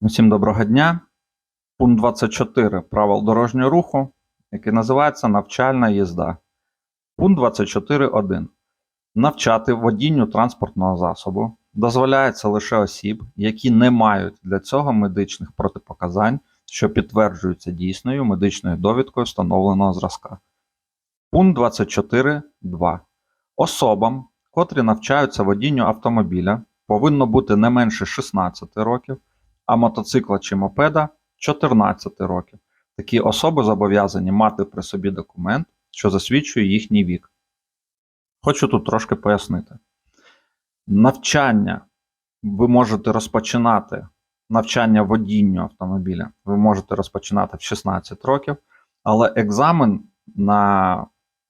Усім доброго дня. Пункт 24 правил дорожнього руху, який називається навчальна їзда. Пункт 24.1. Навчати водінню транспортного засобу дозволяється лише осіб, які не мають для цього медичних протипоказань, що підтверджуються дійсною медичною довідкою встановленого зразка. Пункт 24.2. Особам, котрі навчаються водінню автомобіля, повинно бути не менше 16 років а мотоцикла чи мопеда 14 років. Такі особи зобов'язані мати при собі документ, що засвідчує їхній вік. Хочу тут трошки пояснити. Навчання ви можете розпочинати навчання водінню автомобіля, ви можете розпочинати в 16 років, але екзамен на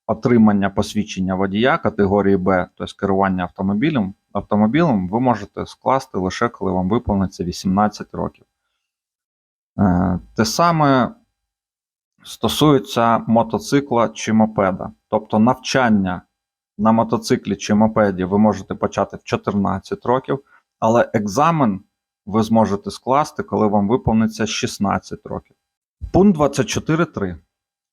отримання посвідчення водія категорії Б, тобто керування автомобілем, автомобілем ви можете скласти лише коли вам виповниться 18 років. Е, Те саме стосується мотоцикла чи мопеда. Тобто навчання на мотоциклі чи мопеді ви можете почати в 14 років, але екзамен ви зможете скласти, коли вам виповниться 16 років. Пункт 24.3.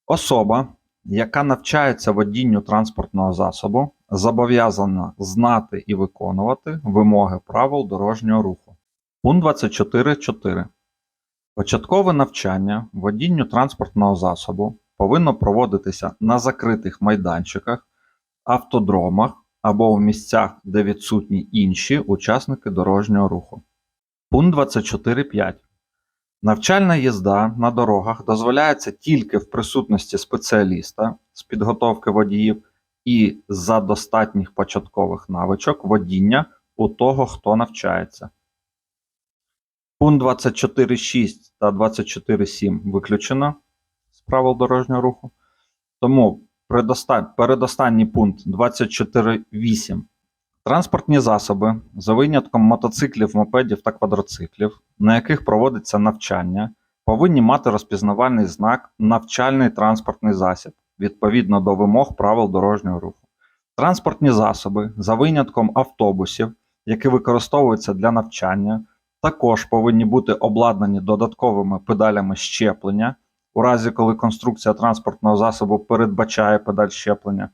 Особа, яка навчається водінню транспортного засобу, зобов'язана знати і виконувати вимоги правил дорожнього руху. Пункт 24.4. Початкове навчання водінню транспортного засобу повинно проводитися на закритих майданчиках, автодромах або в місцях, де відсутні інші учасники дорожнього руху. Пункт 24.5. Навчальна їзда на дорогах дозволяється тільки в присутності спеціаліста з підготовки водіїв і за достатніх початкових навичок водіння у того, хто навчається. Пункт 24.6 та 24.7 виключено з правил дорожнього руху. Тому передостанній пункт 24.8. Транспортні засоби за винятком мотоциклів, мопедів та квадроциклів, на яких проводиться навчання, повинні мати розпізнавальний знак навчальний транспортний засіб відповідно до вимог правил дорожнього руху. Транспортні засоби за винятком автобусів, які використовуються для навчання, також повинні бути обладнані додатковими педалями щеплення, у разі коли конструкція транспортного засобу передбачає педаль щеплення,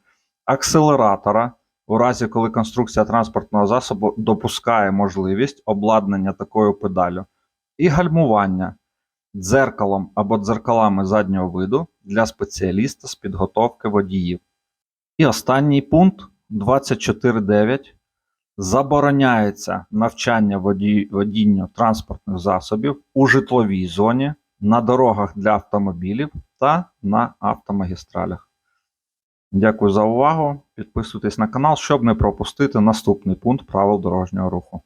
акселератора, у разі коли конструкція транспортного засобу допускає можливість обладнання такою педалю, і гальмування дзеркалом або дзеркалами заднього виду для спеціаліста з підготовки водіїв. І останній пункт 24.9. Забороняється навчання воді... водінню транспортних засобів у житловій зоні, на дорогах для автомобілів та на автомагістралях. Дякую за увагу. Підписуйтесь на канал, щоб не пропустити наступний пункт правил дорожнього руху.